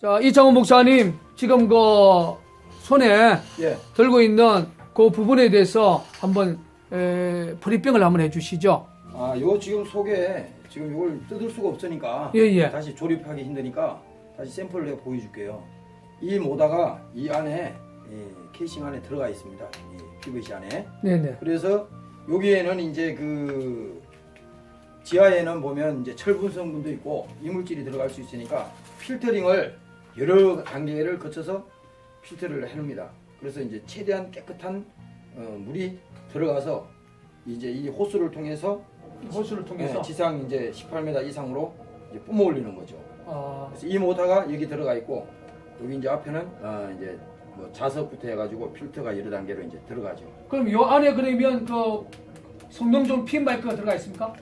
자, 이창훈 목사님, 지금 그 손에 예. 들고 있는 그 부분에 대해서 한번 에, 프리핑을 한번 해주시죠. 아, 요 지금 속에 지금 이걸 뜯을 수가 없으니까 예, 예. 다시 조립하기 힘드니까 다시 샘플을 내가 보여줄게요. 이 모다가 이 안에 이 케이싱 안에 들어가 있습니다. 이 PVC 안에. 네네. 그래서 여기에는 이제 그 지하에는 보면 이제 철분 성분도 있고 이물질이 들어갈 수 있으니까 필터링을 여러 단계를 거쳐서 필터를 해놓습니다. 그래서 이제 최대한 깨끗한 어, 물이 들어가서 이제 이 호스를 통해서 호수를 통해서. 네, 지상 이제 18m 이상으로 이제 뿜어 올리는 거죠. 아, 그래서 이 모터가 여기 들어가 있고 여기 이제 앞에는 어, 이제 뭐 자석부터 해가지고 필터가 여러 단계로 이제 들어가죠. 그럼 요 안에 그러면 그 성능 좀핀 마이크가 들어가 있습니까?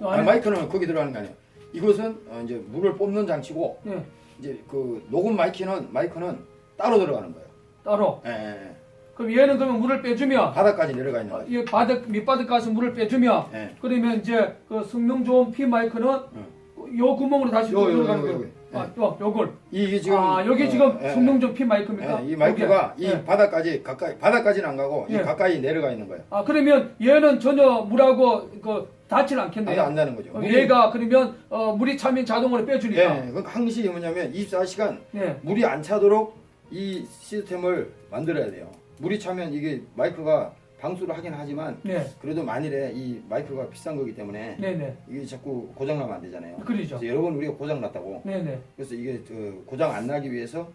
요 안에? 마이크는 거기 들어가는 게 아니에요. 이것은 어, 이제 물을 뽑는 장치고 네, 이제 그 녹음 마이크는 마이크는 따로 들어가는 거예요. 따로. 예, 예, 예. 그럼 얘는 그러면 물을 빼주면, 바닥까지 내려가 있는 거죠. 이 바닥, 밑바닥 가서 물을 빼주면, 예. 그러면 이제 그 성능 좋은 핀 마이크는 요 구멍으로 다시 요, 요, 들어가는 요, 거예요. 요, 아, 요. 요, 요걸. 이- 이게 지금 아, 여기 어, 지금 예, 성능 좋은 핀 마이크입니까? 예, 이 마이크가 여기에. 이 예. 바닥까지 가까이 바닥까지는 안 가고 이 예. 가까이 내려가 있는 거예요. 아 그러면 얘는 전혀 물하고 그 닿지는 않겠네요. 안 나는 거죠. 어, 얘가 그러면 어, 물이 차면 자동으로 예, 빼주니까. 그러니까 항시 뭐냐면 24시간 네. 물이 안 차도록 이 시스템을 만들어야 돼요. 물이 차면 이게 마이크가 방수를 하긴 하지만 네. 그래도 만일에 이 마이크가 비싼 거기 때문에 네네. 이게 자꾸 고장 나면 안 되잖아요. 그러죠. 여러 번 우리가 고장 났다고. 네네. 그래서 이게 저 고장 안 나기 위해서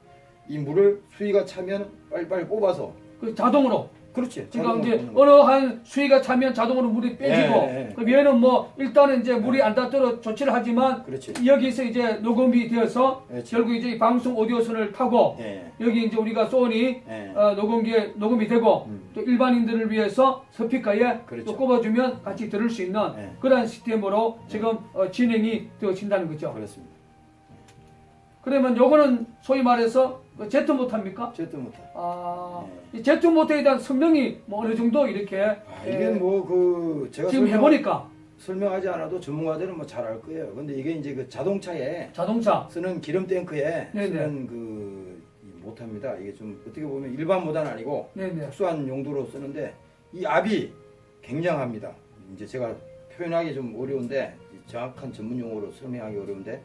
이 물을 수위가 차면 빨리빨리 뽑아서 그 자동으로. 그렇지. 지금 자동으로 이제 거. 어느 한 수위가 차면 자동으로 물이 빼지고. 예, 예, 예. 그럼 얘는 뭐 일단은 이제 물이 안 닿도록 조치를 하지만 그렇지. 여기서 이제 녹음이 되어서 그렇지. 결국 이제 이 방송 오디오선을 타고 예. 여기 이제 우리가 소니 예. 어, 녹음기에 녹음이 되고 음. 또 일반인들을 위해서 스피커에 그렇죠. 또 꼽아주면 같이 들을 수 있는 예. 그러한 시스템으로 지금 어, 진행이 되어진다는 거죠. 그렇습니다. 그러면 요거는 소위 말해서 그 제트 모터입니까? 제트 모터. 아, 이 제트 모터에 대한 성능이 뭐 어느 정도 이렇게 아, 이게 예, 뭐 그 제가 지금 설명- 해보니까 설명하지 않아도 전문가들은 뭐 잘 알 거예요. 근데 이게 이제 그 자동차에 자동차 쓰는 기름 탱크에 네네. 쓰는 그이 모터입니다. 이게 좀 어떻게 보면 일반 모터는 아니고 네네 특수한 용도로 쓰는데 이 압이 굉장합니다. 이제 제가 표현하기 좀 어려운데 이 정확한 전문 용어로 설명하기 어려운데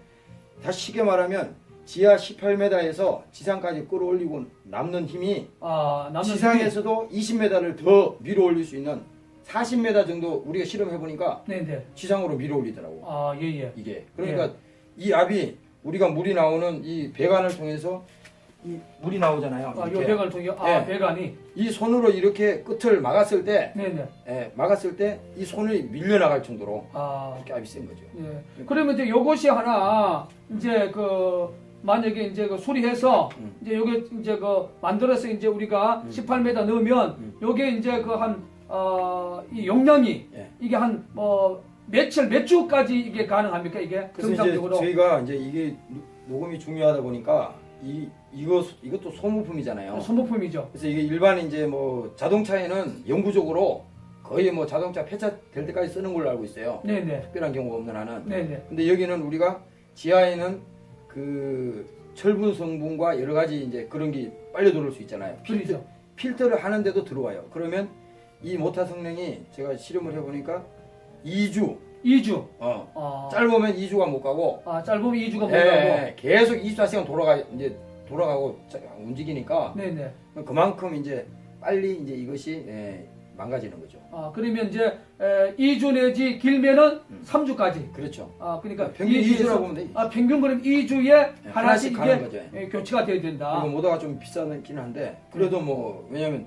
다시 쉽게 말하면 지하 18m에서 지상까지 끌어올리고 남는 힘이 아 남는 지상에서도 20m를 더 밀어 올릴 수 있는 40m 정도 우리가 실험해 보니까 네네 지상으로 밀어 올리더라고. 아 예 예 이게 그러니까 이 압이 우리가 물이 나오는 이 배관을 통해서 이 물이 나오잖아요. 아 요 이렇게. 배관을 통해 아 예. 배관이 이 손으로 이렇게 끝을 막았을 때, 네네 예, 막았을 때 이 손이 밀려 나갈 정도로 아 이렇게 압이 센 거죠. 예. 그러면 이제 요것이 하나 이제 그 만약에 이제 그 수리해서 음. 이제 요게 이제 그 만들어서 이제 우리가 음. 18m 넣으면 음. 요게 이제 그 한 어 이 용량이 예. 이게 한뭐 며칠 몇 주까지 이게 가능합니까 이게 그래서 이제 정상적으로 저희가 이제 이게 녹음이 중요하다 보니까 이 이거 이것도 소모품이잖아요. 소모품이죠. 그래서 이게 일반 이제 뭐 자동차에는 영구적으로 거의 뭐 자동차 폐차 될 때까지 쓰는 걸로 알고 있어요. 네네 특별한 경우가 없는 한은. 네네 근데 여기는 우리가 지하에는 그 철분 성분과 여러 가지 이제 그런 게 빨려 들어올 수 있잖아요. 필터, 그렇죠. 필터를 하는데도 들어와요. 그러면 이 모터 성능이 제가 실험을 해보니까 2주, 2주. 어, 아, 짧으면 2주가 못 가고, 아 짧으면 2주가 못 예, 가고. 예, 계속 24시간 돌아가 이제 돌아가고 자- 움직이니까 네네. 그만큼 이제 빨리 이제 이것이 예, 망가지는 거죠. 아 그러면 이제 에, 2주 내지 길면은 음. 3주까지. 그렇죠. 아 그러니까 평균 2주에서 2주라고 보면 돼. 아 평균 그럼 2주에 하나씩 하나씩 이게 가는 거죠. 예, 교체가 돼야 된다. 그리고 모터가 좀 비싸긴 한데 그래도 뭐 왜냐면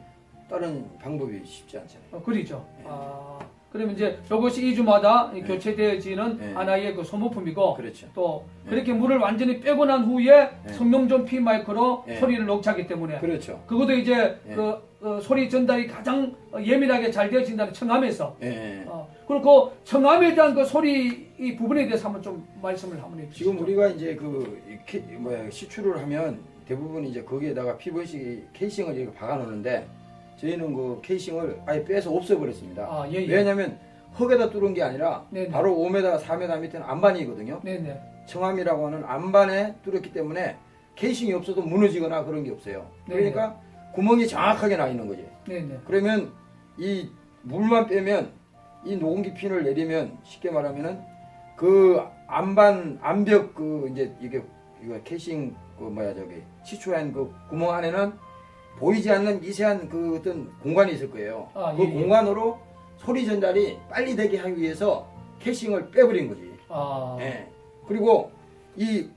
다른 방법이 쉽지 않잖아요. 어, 그리죠. 예. 아, 그러면 이제 이것이 2주마다 예. 교체되어지는 예. 하나의 그 소모품이고 그렇죠. 또 예. 그렇게 물을 완전히 빼고 난 후에 예. 성능전 피 마이크로 예. 소리를 녹차기 때문에 그렇죠. 그것도 이제 예. 그 어, 소리 전달이 가장 어, 예민하게 잘 되어진다는 청함에서 예. 어, 그리고 그 청함에 대한 그 소리 이 부분에 대해서 한번 좀 말씀을 한번 해주시죠. 지금 우리가 이제 그이 케- 뭐야 시추를 하면 대부분 이제 거기에다가 PVC 케이싱을 이렇게 박아 놓는데 저희는 그 케이싱을 아예 빼서 없애버렸습니다. 아, 예, 예. 왜냐하면 흙에다 뚫은 게 아니라 네네. 바로 5m, 4m 밑에는 안반이거든요. 네네. 청암이라고 하는 안반에 뚫었기 때문에 케이싱이 없어도 무너지거나 그런 게 없어요. 네. 그러니까 구멍이 정확하게 나 있는 거지. 네네. 그러면 이 물만 빼면 이 녹음기 핀을 내리면 쉽게 말하면은 그 안반 암벽 그 이제 이게 이거 캐싱 그 뭐야 저기 시추한 그 구멍 안에는 보이지 않는 미세한 그 어떤 공간이 있을 거예요. 아, 그 예, 예. 공간으로 소리 전달이 빨리 되게 하기 위해서 캐싱을 빼버린 거지. 아, 예. 그리고 이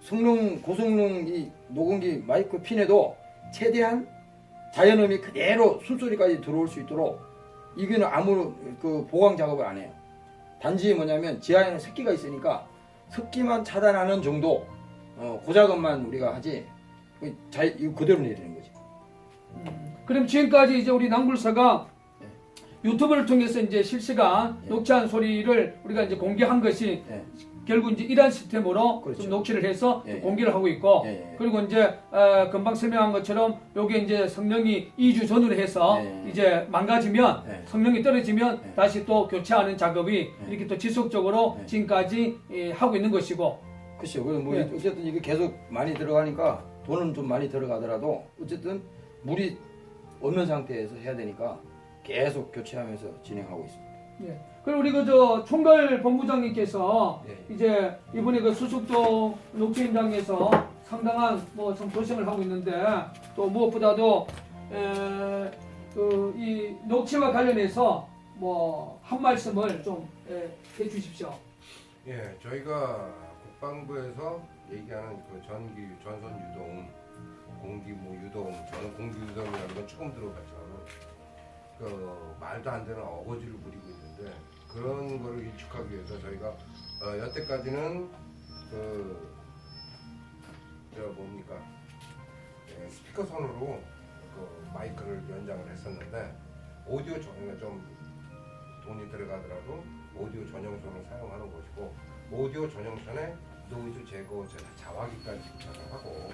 성능 고성능 이 녹음기 마이크 핀에도 최대한 자연음이 그대로 숨소리까지 들어올 수 있도록 이거는 아무 그 보강 작업을 안 해요. 단지 뭐냐면 지하에는 습기가 있으니까 습기만 차단하는 정도 어, 그 작업만 우리가 하지 그 자, 이거 그대로 내리는 거지. 그럼 지금까지 이제 우리 낭굴사가 유튜브를 통해서 이제 실시간 예. 녹취한 소리를 우리가 이제 공개한 것이 예. 결국 이제 이런 시스템으로 그렇죠. 좀 녹취를 해서 예, 예. 공개를 하고 있고 예, 예. 그리고 이제 어, 금방 설명한 것처럼 요게 이제 성능이 2주 전후로 해서 예, 예. 이제 망가지면 예. 성능이 떨어지면 예. 다시 또 교체하는 작업이 예. 이렇게 또 지속적으로 예. 지금까지 예, 하고 있는 것이고 글쎄요. 그뭐 예. 어쨌든 이게 계속 많이 들어가니까 돈은 좀 많이 들어가더라도 어쨌든 물이 없는 상태에서 해야 되니까 계속 교체하면서 진행하고 있습니다. 예. 그리고 우리 그 저 총괄 본부장님께서 예. 이제 이번에 그 수석동 녹취 현장에서 상당한 뭐좀 고생을 하고 있는데 또 무엇보다도 그이 녹취와 관련해서 뭐 한 말씀을 좀 에, 해주십시오. 예, 저희가 국방부에서 얘기하는 그 전기 전선 유동, 공기 뭐 유동, 저는 공기 유동이라는 건 조금 들어봤지만 그 말도 안 되는 어거지를 부리고 있는데 그런 거를 일축하기 위해서 저희가 어, 여태까지는 그 저 뭡니까 예, 스피커 선으로 그 마이크를 연장을 했었는데 오디오 전에 좀 돈이 들어가더라도 오디오 전용선을 사용하는 것이고 오디오 전용선에 노이즈 제거 자- 자화기까지 부착하고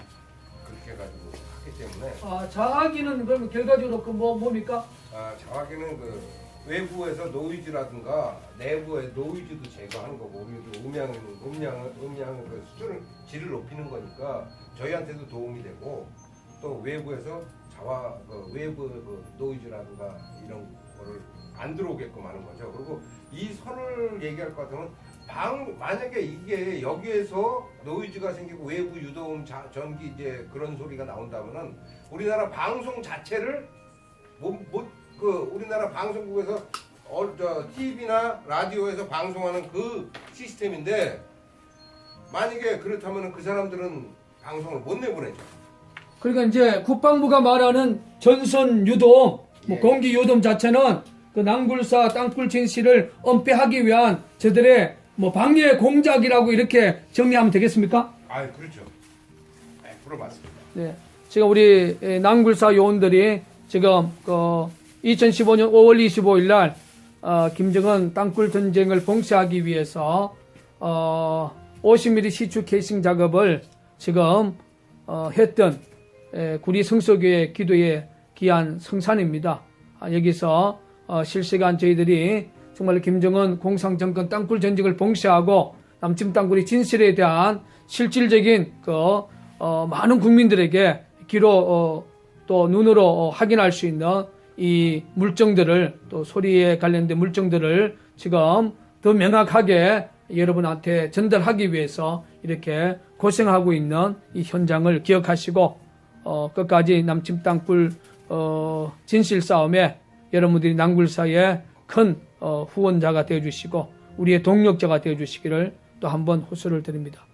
그렇게 해가지고 하기 때문에 아 자기는 그러면 결과적으로 그 뭐 뭡니까? 아, 자화기는 그 외부에서 노이즈라든가 내부의 노이즈도 제거하는 거고 우리도 음향 음량 음량 그 수준을 질을 높이는 거니까 저희한테도 도움이 되고 또 외부에서 자화 그 외부 그 노이즈라든가 이런 거를 안 들어오게끔 하는 거죠. 그리고 이 선을 얘기할 것 같으면 방 만약에 이게 여기에서 노이즈가 생기고 외부 유도음 자, 전기 이제 그런 소리가 나온다면은 우리나라 방송 자체를 뭐뭐 그 우리나라 방송국에서 어 저 TV나 라디오에서 방송하는 그 시스템인데 만약에 그렇다면은 그 사람들은 방송을 못 내보내죠. 그러니까 이제 국방부가 말하는 전선 유동, 뭐 예. 공기 유동 자체는 그 낭굴사 땅굴 진실을 은폐하기 위한 저들의 뭐 방해 공작이라고 이렇게 정리하면 되겠습니까? 아, 그렇죠. 100% 맞습니다. 네. 지금 우리 에, 낭굴사 요원들이 지금 그 2015년 5월 25일 날 어, 김정은 땅굴 전쟁을 봉쇄하기 위해서 어, 50mm 시추 케이싱 작업을 지금 어, 했던 에, 구리 성서교회 기도의 귀한 성산입니다. 아, 여기서 어, 실시간 저희들이 정말 김정은 공상정권 땅굴 전쟁을 봉쇄하고 남침 땅굴의 진실에 대한 실질적인 그 어, 많은 국민들에게 귀로 어, 또 눈으로 어, 확인할 수 있는 이 물정들을 또 소리에 관련된 물정들을 지금 더 명확하게 여러분한테 전달하기 위해서 이렇게 고생하고 있는 이 현장을 기억하시고 어, 끝까지 남침 땅굴 어, 진실 싸움에 여러분들이 낭굴사의 큰 어, 후원자가 되어 주시고 우리의 동력자가 되어 주시기를 또 한번 호소를 드립니다.